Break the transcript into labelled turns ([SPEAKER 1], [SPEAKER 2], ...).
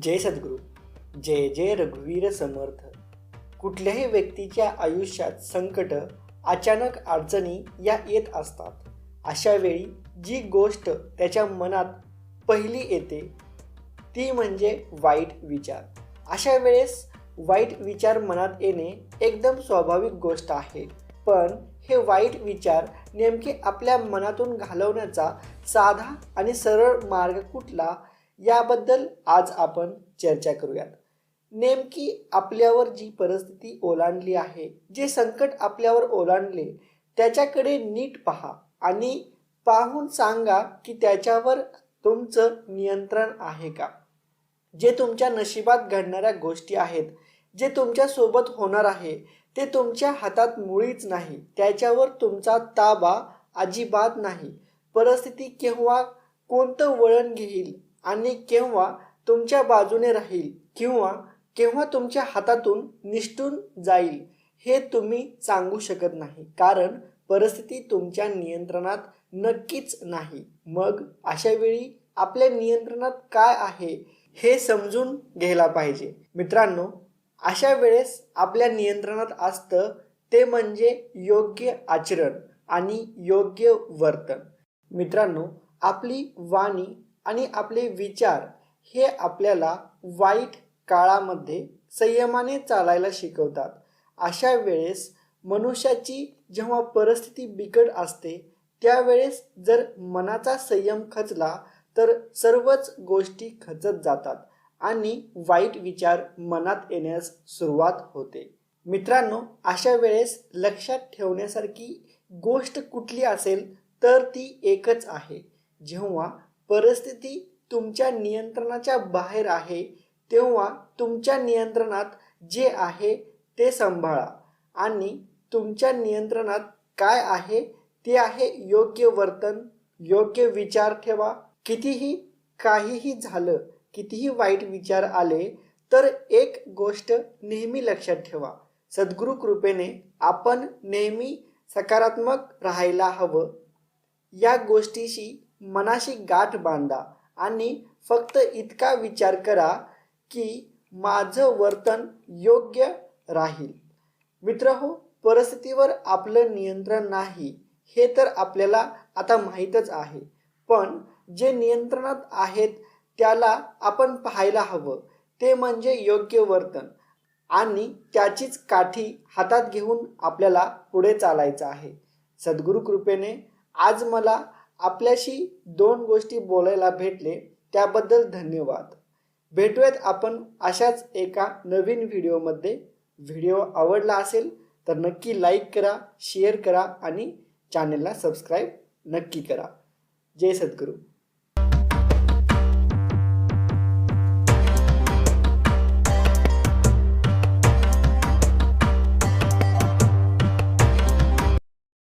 [SPEAKER 1] जय सद्गुरू जय जय रघुवीर समर्थ. कुठल्याही व्यक्तीच्या आयुष्यात संकट अचानक अडचणी या येत असतात. अशा वेळी जी गोष्ट त्याच्या मनात पहिली येते ती म्हणजे वाईट विचार. अशा वेळेस वाईट विचार मनात येणे एकदम स्वाभाविक गोष्ट आहे. पण हे वाईट विचार नेमके आपल्या मनातून घालवण्याचा साधा आणि सरळ मार्ग कुठला याबद्दल आज आपण चर्चा करूयात. नेमकी आपल्यावर जी परिस्थिती ओलांडली आहे जे संकट आपल्यावर ओलांडले त्याच्याकडे नीट पहा आणि पाहून सांगा की त्याच्यावर तुमचं नियंत्रण आहे का? जे तुमच्या नशिबात घडणाऱ्या गोष्टी आहेत जे तुमच्यासोबत होणार आहे ते तुमच्या हातात मुळीच नाही त्याच्यावर तुमचा ताबा अजिबात नाही. परिस्थिती केव्हा कोणतं वळण घेईल आणि केव्हा तुमच्या बाजूने राहील किंवा केव्हा तुमच्या हातातून निष्ठून जाईल हे तुम्ही सांगू शकत नाही. कारण परिस्थिती तुमच्या नियंत्रणात नक्कीच नाही. मग अशा वेळी आपल्या नियंत्रणात काय आहे हे समजून घ्यायला पाहिजे. मित्रांनो अशा वेळेस आपल्या नियंत्रणात असतं ते म्हणजे योग्य आचरण आणि योग्य वर्तन. मित्रांनो आपली वाणी आणि आपले विचार हे आपल्याला वाईट काळामध्ये संयमाने चालायला शिकवतात. अशा वेळेस मनुष्याची जेव्हा परिस्थिती बिकट असते त्यावेळेस जर मनाचा संयम खचला तर सर्वच गोष्टी खचत जातात आणि वाईट विचार मनात येण्यास सुरुवात होते. मित्रांनो अशा वेळेस लक्षात ठेवण्यासारखी गोष्ट कुठली असेल तर ती एकच आहे. जेव्हा परिस्थिती तुमच्या नियंत्रणाच्या बाहेर आहे तेव्हा तुमच्या नियंत्रणात जे आहे ते सांभाळा. आणि तुमच्या नियंत्रणात काय आहे ते आहे योग्य वर्तन योग्य विचार ठेवा. कितीही काहीही झालं कितीही वाईट विचार आले तर एक गोष्ट नेहमी लक्षात ठेवा. सद्गुरू कृपेने आपण नेहमी सकारात्मक राहायला हवं. या गोष्टीशी मनाशी गाठ बांधा आणि फक्त इतका विचार करा की माझं वर्तन योग्य राहील. मित्र हो परिस्थितीवर आपलं नियंत्रण नाही हे तर आपल्याला आता माहीतच आहे. पण जे नियंत्रणात आहेत त्याला आपण पाहायला हवं. ते म्हणजे योग्य वर्तन. आणि त्याचीच काठी हातात घेऊन आपल्याला पुढे चालायचं आहे. सद्गुरू कृपेने आज मला आपल्याशी दोन गोष्टी बोलायला भेटले त्याबद्दल धन्यवाद. भेटूयात आपण अशाच एका नवीन व्हिडिओमध्ये. व्हिडिओ आवडला असेल तर नक्की लाईक करा शेअर करा आणि चॅनलला सबस्क्राईब नक्की करा. जय सद्गुरू.